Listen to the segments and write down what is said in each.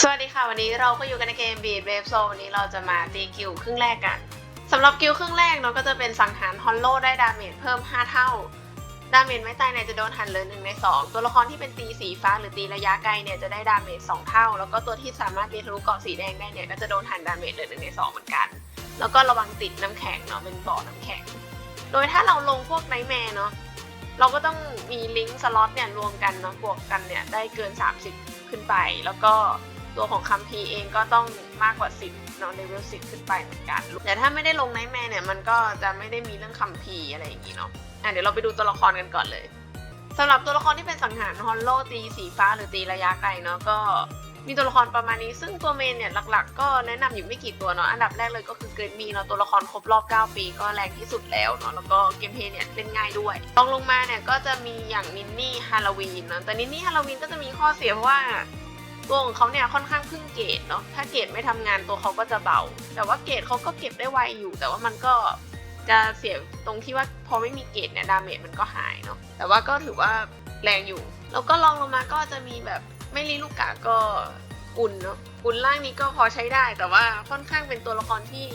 สวัสดีค่ะ วันนี้เราก็อยู่กันในเกม Beat Wave Zone วันนี้เราจะมาตีกิลครึ่งแรกกันสำหรับกิลครึ่งแรกเนาะก็จะเป็นสังหารฮอลโลได้ดาเมจเพิ่ม 5 เท่า ดาเมจไม่ตายเนี่ยจะโดนหันเลย1ใน 2 ตัวละครที่เป็นตีสีฟ้าหรือตีระยะไกลเนี่ยจะได้ดาเมจ2เท่า แล้วก็ตัวที่สามารถตีทะลุเกาะสีแดงได้เนี่ยก็จะโดนหันดาเมจเลย1ใน 2 เหมือนกัน แล้วก็ระวังติดน้ำแข็งเนาะเป็นบ่อน้ำแข็ง โดยถ้าเราลงพวกไนท์แมร์เนาะเราก็ต้องมีลิงก์สล็อตเนี่ยรวมกันเนาะบวกกันเนี่ยได้เกิน 30 ขึ้นไปแล้วก็ ตัวของคัมพีร์เองก็ต้องมากกว่า 10เนาะเลเวล10 ขึ้นไปเหมือนกัน แต่ถ้าไม่ได้ลงไนท์แมร์เนี่ยมันก็จะไม่ได้มีเรื่องคัมพีร์อะไรอย่างงี้เนาะอะเดี๋ยวเราไปดูตัวละครกันก่อนเลยสำหรับตัวละครที่เป็นสังหารฮอลโลตีสีฟ้าหรือตีระยะไกลเนาะก็มีตัวละครประมาณนี้ ซึ่งตัวเมนเนี่ยหลักๆ ก็แนะนำอยู่ไม่กี่ตัวเนาะ อันดับแรกเลยก็คือเกรดมีเนาะตัวละครครบรอบ 9 ปีก็แรงที่สุดแล้วเนาะ แล้วก็เกมเพลย์เนี่ยเล่นง่ายด้วยลองลงมาเนี่ยก็จะมีอย่างนินนี่ฮาโลวีนเนาะ แต่นินนี่ฮาโลวีนก็จะมีข้อเสียเพราะว่า ตัวของเขาเนี่ยค่อนข้างพึ่งเกรดเนาะถ้าเกรดไม่ทำงานตัวเขาก็จะเบา แต่ว่าเกรดเขาก็เก็บได้ไวอยู่ แต่ว่ามันก็จะเสียตรงที่ว่าพอไม่มีเกรดเนี่ยดาเมจมันก็หายเนาะแต่ว่าก็ถือว่าแรงอยู่ แล้วก็ลองลงมาก็จะมีแบบไม่รีลูกกาก็อุ่นเนาะอุ่นล่างนี้ก็พอใช้ได้ แต่ว่าค่อนข้างเป็นตัวละครที่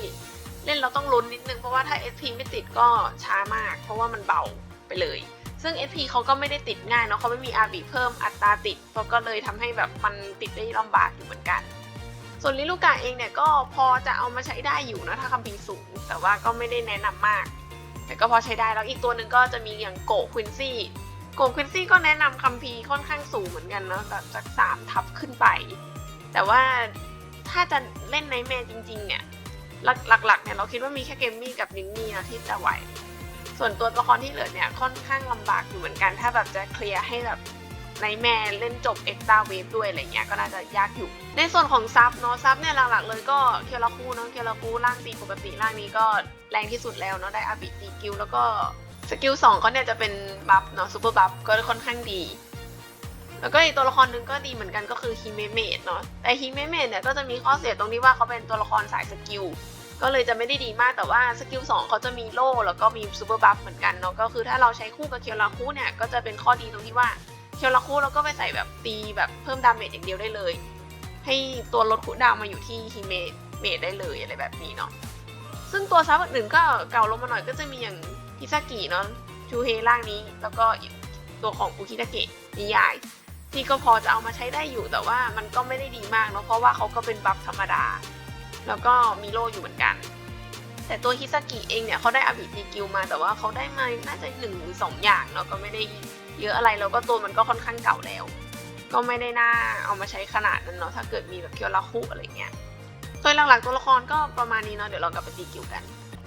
เล่นเราต้องลุ้นนิดนึงเพราะว่าถ้า SP ไม่ติดก็ช้ามาก เพราะว่ามันเบาไปเลย ซึ่ง SP เขาก็ไม่ได้ติดง่ายเนาะเขาไม่มี RB เพิ่มอัตราติดเขาก็เลยทำให้แบบมันติดได้ลำบากอยู่เหมือนกัน ส่วนลิลูกาเองเนี่ยก็พอจะเอามาใช้ได้อยู่นะถ้าคัมภีสูง แต่ว่าก็ไม่ได้แนะนำมาก แต่ก็พอใช้ได้แล้วอีกตัวหนึ่งก็จะมีอย่างโกควินซี่โกควินซี่ก็แนะนำคัมภีร์ค่อนข้างสูงเหมือนกันเนาะแบบจากสามทับขึ้นไป แต่ว่าถ้าจะเล่นในแม่จริง ๆ เนี่ยหลักๆเนี่ยเราคิดว่ามีแค่เกมมี่กับนินนี่นะที่จะไหว ส่วนตัวละครที่เหลือเนี่ยค่อนข้างลำบากอยู่เหมือนกัน ถ้าแบบจะเคลียร์ให้แบบในแม่เล่นจบเอ็กซ์ตาเวฟด้วยอะไรเงี้ยก็น่าจะยากอยู่ ในส่วนของซับเนาะซับเนี่ยหลักๆเลยก็เคียวราคูเนาะเคียวราคูร่างตีปกติร่างนี้ก็แรงที่สุดแล้วเนาะได้อาบิตีกิลแล้วก็สกิลสองเขาเนี่ยจะเป็นบัฟเนาะซูเปอร์บัฟก็ค่อนข้างดี แล้วก็อีกตัวละครหนึ่งก็ดีเหมือนกันก็คือฮิเมเมดเนาะแต่ฮิเมเมดเนี่ยก็จะมีข้อเสียตรงที่ว่าเขาเป็นตัวละครสายสกิล ก็เลยจะไม่ได้ดีมากแต่ว่าสกิล2เขาจะมีโล่แล้วก็มีซูเปอร์บัฟเหมือนกันเนาะก็คือถ้าเราใช้คู่กับเคียวราคูเนี่ยก็จะเป็นข้อดีตรงที่ว่าเคียวราคูเราก็ไปใส่แบบตีแบบเพิ่มดาเมจอย่างเดียวได้เลย ให้ตัวลดคูดาวมาอยู่ที่ฮิเมเมดได้เลยอะไรแบบนี้เนาะซึ่งตัวซับอื่นก็เก่าลงมาหน่อยก็จะมีอย่างฮิซากิเนาะชูเฮร่างนี้แล้วก็ตัวของอุคิตาเกะนิยายที่ก็พอจะเอามาใช้ได้อยู่แต่ว่ามันก็ไม่ได้ดีมากเนาะเพราะว่าเขาก็เป็นบัฟธรรมดา แล้วก็มีโลอยู่เหมือนกัน แต่ตัวฮิซากิเองเนี่ยเขาได้อาบิตีกิลมาแต่ว่าเขาได้มาน่าจะหนึ่งหรือสองอย่างเนาะก็ไม่ได้เยอะอะไรแล้วก็ตัวมันก็ค่อนข้างเก่าแล้ว ก็ไม่ได้น่าเอามาใช้ขนาดนั้นเนาะถ้าเกิดมีแบบเคียวราคุอะไรเงี้ยโดยหลักๆตัวละครก็ประมาณนี้เนาะเดี๋ยวเรากลับไปตีกิลกัน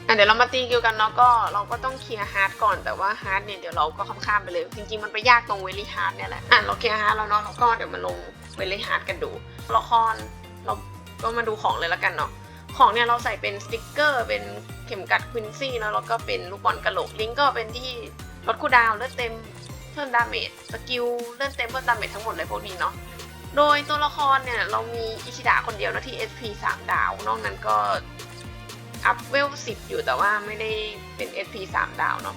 อะเดี๋ยวเรามาตีกิลกันเนาะก็เราก็ต้องเคลียร์ฮาร์ดก่อนแต่ว่าฮาร์ดเนี่ยเดี๋ยวเราก็ข้ามๆไปเลยจริงๆมันไปยากตรงเวลี่ฮาร์ดเนี่ยแหละอะเราเคลียร์ฮาร์ดแล้วเนาะแล้วก็เดี๋ยวมาลงเวลี่ฮาร์ดกันดูละครเรา ก็มาดูของเลยล้วกันเนาะของเนี่ยเราใส่เป็นสติกเกอร์ เป็นเข็มกัดควินซี่แล้วแล้วก็เป็นลูกบอลกระโหลกลิงก์ก็เป็นที่ลดคูดาวเลือดเต็มเพิ่มดาเมจสกิลเลือดเต็มเพิ่มดาเมจทั้งหมดเลยพวกนี้เนาะโดยตัวละครเนี่ย เรามีอิชิดะคนเดียวนะที่ SP 3 ดาว นอกนั้นก็อัพเวล 10 อยู่แต่ว่าไม่ได้เป็น SP 3 ดาวเนาะ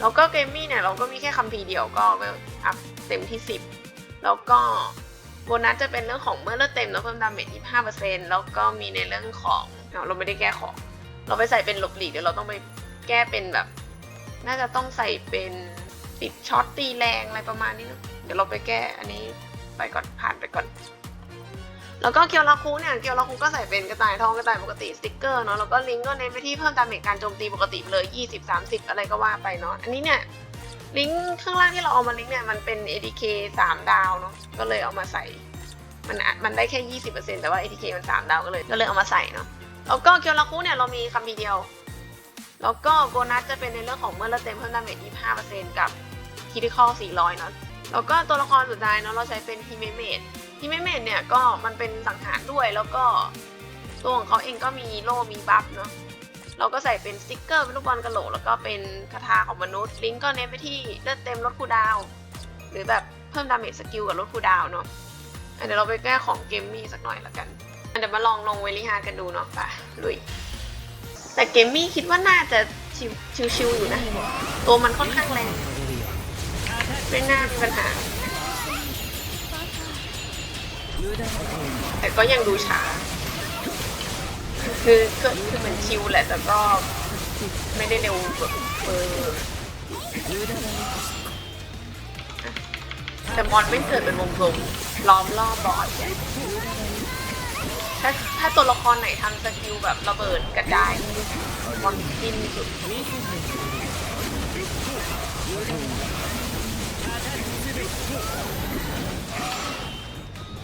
แล้วก็เกมมี่เนี่ย เราก็มีแค่คัมภีเดียวก็เวลอัพเต็มที่ 10 แล้วก็ โบนัสจะเป็นเรื่องของเมื่อเลือดเต็มแล้วเพิ่มดาเมจ25%แล้วก็มีในเรื่องของเราไม่ได้แก้ของ เราไปใส่เป็นหลบหลีกเดี๋ยวเราต้องไปแก้เป็นแบบ น่าจะต้องใส่เป็นติดช็อตตีแรงอะไรประมาณนี้เนะเดี๋ยวเราไปแก้อันนี้ไปก่อนผ่านไปก่อน แล้วก็เกียวราคูเนี่ยเกียวราคูก็ใส่เป็นกระต่ายทองกระต่ายปกติสติ๊กเกอร์เนาะแล้วก็ลิงก์ก็เน้นไปที่เพิ่มดาเมจการโจมตีปกติเลย 20 30 อะไรก็ว่าไปเนาะอันนี้เนี่ย ลิงก์ข้างล่างที่เราเอามาลิงก์เนี่ยมันเป็น ADK 3 ดาวเนาะก็เลยเอามาใส่ มันมันได้แค่ 20%แต่ว่า ATK มัน 3 ดาวก็เลยก็เลยเอามาใส่เนาะแล้วก็เกียวราคุเนี่ยเรามีคำพีเดียว แล้วก็โบนัสจะเป็นในเรื่องของเมื่อเราเต็มเพิ่มดาเมจ25%กับคิดิคอล400เนาะแล้วก็ตัวละครสุดท้ายเนาะเราใช้เป็นฮิเมเมดฮิเมเมดเนี่ยก็มันเป็นสังหารด้วยแล้วก็ตัวของเขาเองก็มีโล่มีบัฟเนาะ เราก็ใส่เป็นสติ๊กเกอร์เป็นลูกบอลกระโหลกแล้วก็เป็นคาถาของมนุษย์ลิงก์ก็เน้นไปที่เลือดเต็มลดคูดาว หรือแบบเพิ่มดาเมจสกิลกับลดคูดาวเนาะเดี๋ยวเราไปแก้ของเกมมี่สักหน่อยละกันเดี๋ยวมาลองลงเวลิฮาร์กันดูเนาะไปลุยแต่เกมมี่คิดว่าน่าจะชิวชิวๆอยู่นะ ตัวมันค่อนข้างแรงไม่น่ามีปัญหา แต่ก็ยังดูช้า คือก็คือเหมือนชิวแหละแต่ก็ไม่ได้เร็วแบบเออแต่มอนไม่เกิดเป็นวงกลมล้อมรอบบอสเนี่ยถ้าถ้าตัวละครไหนทำสกิลแบบระเบิดกระจายมอนกินสุด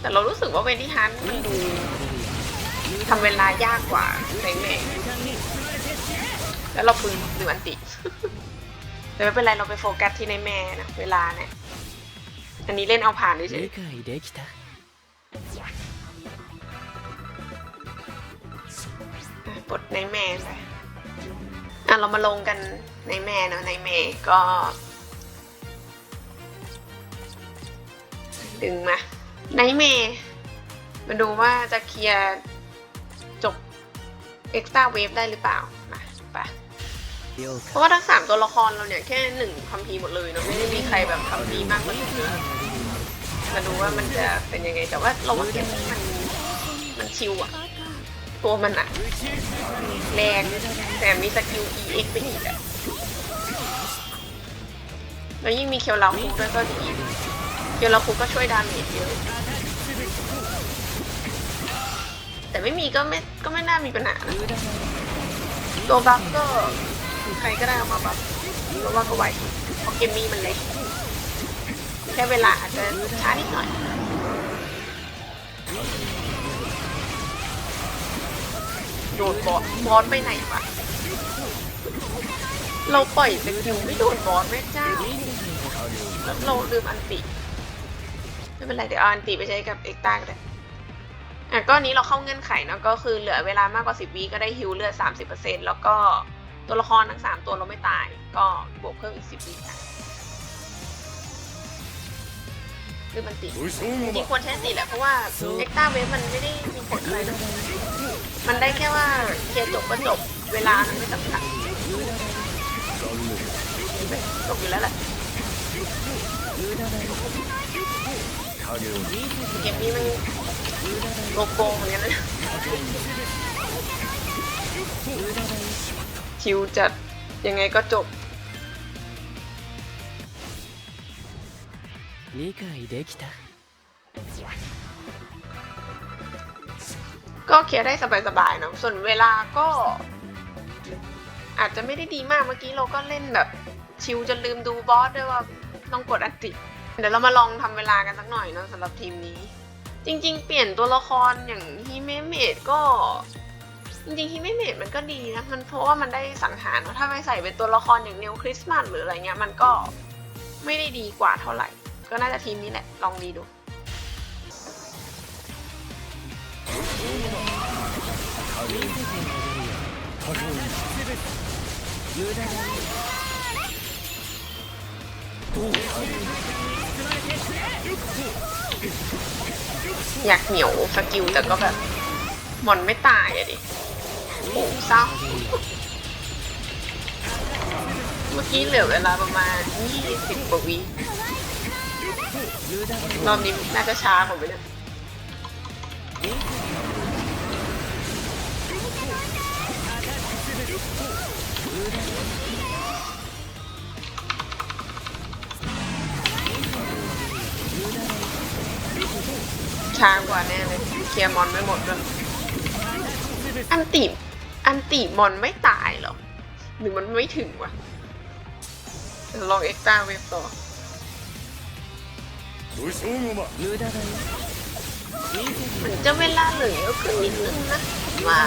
แต่เรารู้สึกว่าเวนิฮันมันดู ทำเวลายากกว่าในแม่แล้วเราพึ่งหรืออันติ แต่ไม่เป็นไรเราไปโฟกัสที่ในแม่นะเวลาเนี่ย อันนี้เล่นเอาผ่านได้เฉยปลดในแม่ไปอะเรามาลงกันในแม่นะในแม่ก็ ดึงมาในแม่มาดูว่าจะเคลียร เอ็กซ์ต a าเวฟได้หรือเปล่ามาไป了เพราะว่าทั้งสามตัวละครเราเนี่ยแค่หนึ่งคัมภีร์หมดเลยเนาะไม่ได้มีใครแบบคัมภีร์มากกว่านี้มาดูว่ามันจะเป็นยังไงแต่ว่าเราว่าเกมนี้มันมันชิวอะตัวมันอะแรงแต่มีสกิล EX ไปอีกอะแล้วยิ่งมีเคียวลาคุด้วยก็ดีเคียวลาคุก็ช่วยดาเมจเยอะ แต่ไม่มีก็ไม่ก็ไม่น่ามีปัญหานะตัวบัฟก็ใครก็ได้เอามาบัฟเพราะว่าก็ไหวเพราะเกมมี่มันเล็กแค่เวลาอาจจะช้านิดหน่อยโดนบอสบอสไปไหนวะเราปล่อยสกิลไม่โดนบอสแม่เจ้าแล้วเราลืมอันติ ไม่เป็นไรเดี๋ยวเอาอันติไปใช้กับเอ็กต้าก็ได้ อะก็นี้เราเข้าเงื่อนไขเนอะก็คือเหลือเวลามากกว่า 10วิก็ได้ฮิวเลือด 30%แล้วก็ตัวละครทั้ง 3 ตัวเราไม่ตาย ก็บวกเพิ่มอีก 10วิค่ะคือมันติดจริงๆควรใช้ติแหละเพราะว่าเอ็กต้าเวฟมันไม่ได้มีผลอะไรนะมันได้แค่ว่าเคลียร์จบก็จบเวลามันไม่สำคัญจบอยู่แล้วแหละเกมนี้มัน โกโก้เหมือนกันนะชิวจัดยังไงก็จบ 理解できた ก็เคลียร์ได้สบายๆเนอะส่วนเวลาก็ อาจจะไม่ได้ดีมากเมื่อกี้เราก็เล่นแบบ ชิวจนลืมดูบอสด้วยว่าต้องกดอันติ เดี๋ยวเรามาลองทำเวลากันสักหน่อยเนอะสำหรับทีมนี้ จริง ๆ เปลี่ยนตัวละครอย่างฮิเมเมดก็ จริงๆฮิเมเมดมันก็ดีนะ มันเพราะว่ามันได้สังหารถ้าไม่ใส่เป็นตัวละครอย่างเนวคริสต์มาสหรืออะไรเงี้ยมันก็ไม่ได้ดีกว่าเท่าไหร่ ก็น่าจะทีมนี้แหละ ลองดีดู อยากเหนียวสกิลแต่ก็แบบมอนไม่ตายอะดิโอ้เศร้าเมื่อกี้เหลือเวลาประมาณ20กว่าวิรอบนี้น่าจะช้ากว่าไปเนี่ย ช้ากว่าแน่เลยเคลียร์มอนไม่หมดเลยอันติอันติมอนไม่ตายหรอ หรือมันไม่ถึงวะลองเอ็กซ์ต้าเวฟต่อมันจะเวลาเหลือขึ้นนิดนึงนะว่า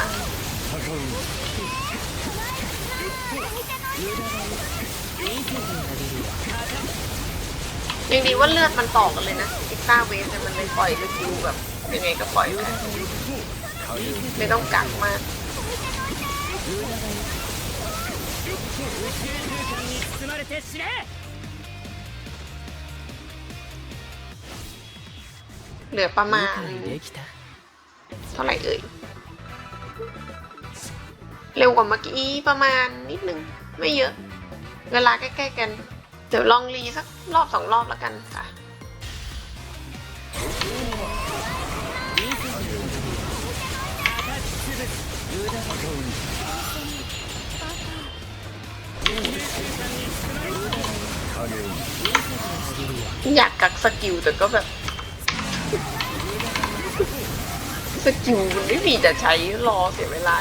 จริงดีว่าเลือดมันต่อกันเลยนะอีกซ่าเวสเะมันไลยปล่อยลูกยูแบบยังไงก็ปล่อยไปไม่ต้องกักมากเหลือประมาณเท่าไหร่เอ่ย เร็วกว่าเมื่อกี้ประมาณนิดนึง ไม่เยอะ เวลาใกล้ ๆ กัน เดี๋ยวลองรีสักรอบสองรอบแล้วกันค่ะอยากกักสกิลแต่ก็แบบ สกิลไม่มีจะใช้รอเสียเวลา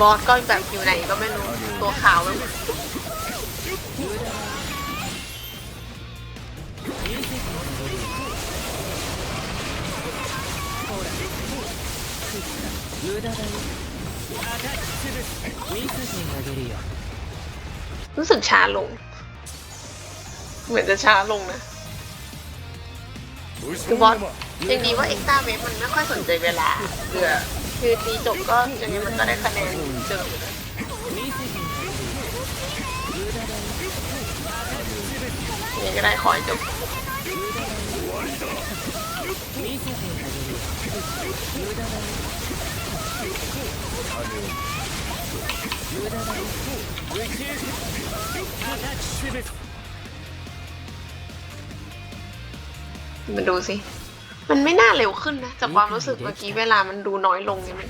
บอสก็แบบคิวไหนก็ไม่รู้ตัวขาวไปหมรู้สึกช้าลง เหมือนจะช้าลงนะคือบอสยังดีว่าเอ็กซ์ต้าเวฟมันไม่ค่อยสนใจเวลาเดือ คือตีจบก็อย่างนี้มันก็ได้คะแนนเดิมนี่ก็ได้คอยจบมาดูสิ มันไม่น่าเร็วขึ้นนะจากความรู้สึกเมื่อกี้เวลามันดูน้อยลงใช่ไหม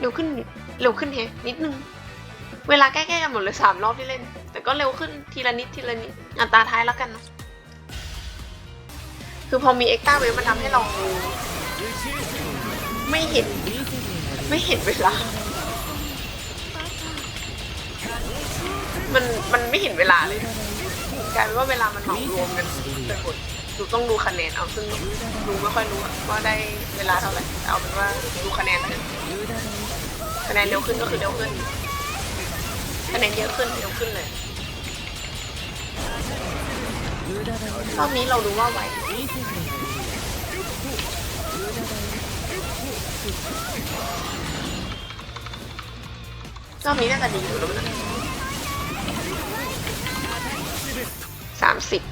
เร็วขึ้นเร็วขึ้นเฮะนิดนึง เวลาใกล้ๆกันหมดเลยสามรอบที่เล่น แต่ก็เร็วขึ้นทีละนิดทีละนิดอัตราท้ายแล้วกันนะคือพอมีเอ็กต้าเวฟมันทำให้เราไม่เห็น ไม่เห็นเวลา มันมันไม่เห็นเวลาเลย กลายเป็นว่าเวลามันเหมารวมกันเป็นผลหนูต้องดูคะแนนเอาซึ่งหนูไม่ค่อยรู้ว่าได้เวลาเท่าไหร่เอาเป็นว่าดูคะแนนนะคะแนนเร็วขึ้นก็คือเร็วขึ้นคะแนนเยอะขึ้นเร็วขึ้นเลยรอบนี้เรารู้ว่าไหวรอบนี้น่าจะดีอยู่แล้วนะ สิบ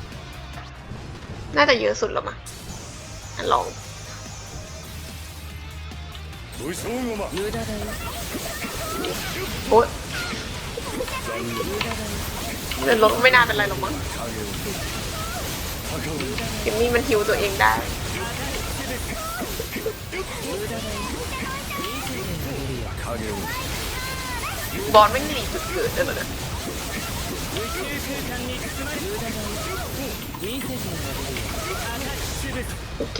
น่าจะเยอะสุดแล้วมั้งลองโอ้ยเดินรถไม่น่าเป็นไรหรอกมั้งเกมมี่มันฮิวตัวเองได้ บอลไม่หลีกเกิดได้หรอเลย 無駄だよ見せてあげるよ โอเค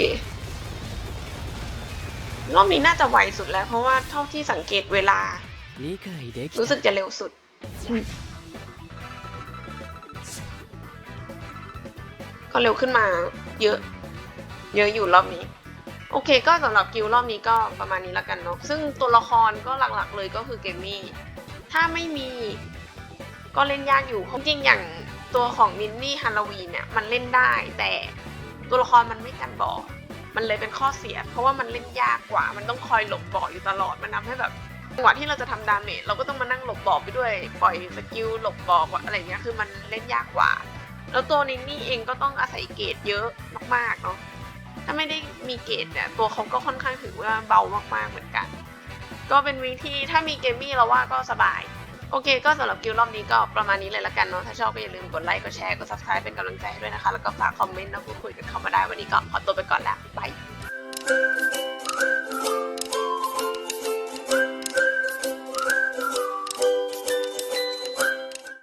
รอบนี้น่าจะไวสุดแล้ว เพราะว่าเท่าที่สังเกตเวลา 理解でき รู้ た สึกจะเร็วสุด ก็เร็วขึ้นมาเยอะ เยอะอยู่รอบนี้ โอเค ก็สำหรับกิลรอบนี้ก็ประมาณนี้แล้วกันเนาะ ซึ่งตัวละครก็หลักๆเลยก็คือเกมมี่ ถ้าไม่มี ก็เล่นยากอยู่จริงๆอย่างตัวของมินนี่ฮาโลวีนเนี่ยมันเล่นได้แต่ตัวละครมันไม่กันบอก มันเลยเป็นข้อเสีย เพราะว่ามันเล่นยากกว่า มันต้องคอยหลบบอกอยู่ตลอดมันทำให้แบบจังหวะที่เราจะทำดาเมจเราก็ต้องมานั่งหลบบอกไปด้วย ปล่อยสกิลหลบบอกอะไรเงี้ยคือมันเล่นยากกว่า แล้วตัวนินนี่เองก็ต้องอาศัยเกรดเยอะมากๆเนาะถ้าไม่ได้มีเกรดเนี่ยตัวเขาก็ค่อนข้างถือว่าเบามากๆเหมือนกัน ก็เป็นวิธีถ้ามีเกมมี่เราว่าก็สบาย โอเค ก็สำหรับกิวรอบนี้ก็ประมาณนี้เลยละกันเนาะ ถ้าชอบก็อย่าลืมกดไลค์ กดแชร์ กด subscribe เป็นกำลังใจให้ด้วยนะคะ แล้วก็ฝากคอมเมนต์นะพูดคุยกันเข้ามาได้ วันนี้ก็ขอตัวไปก่อนแล้วบาย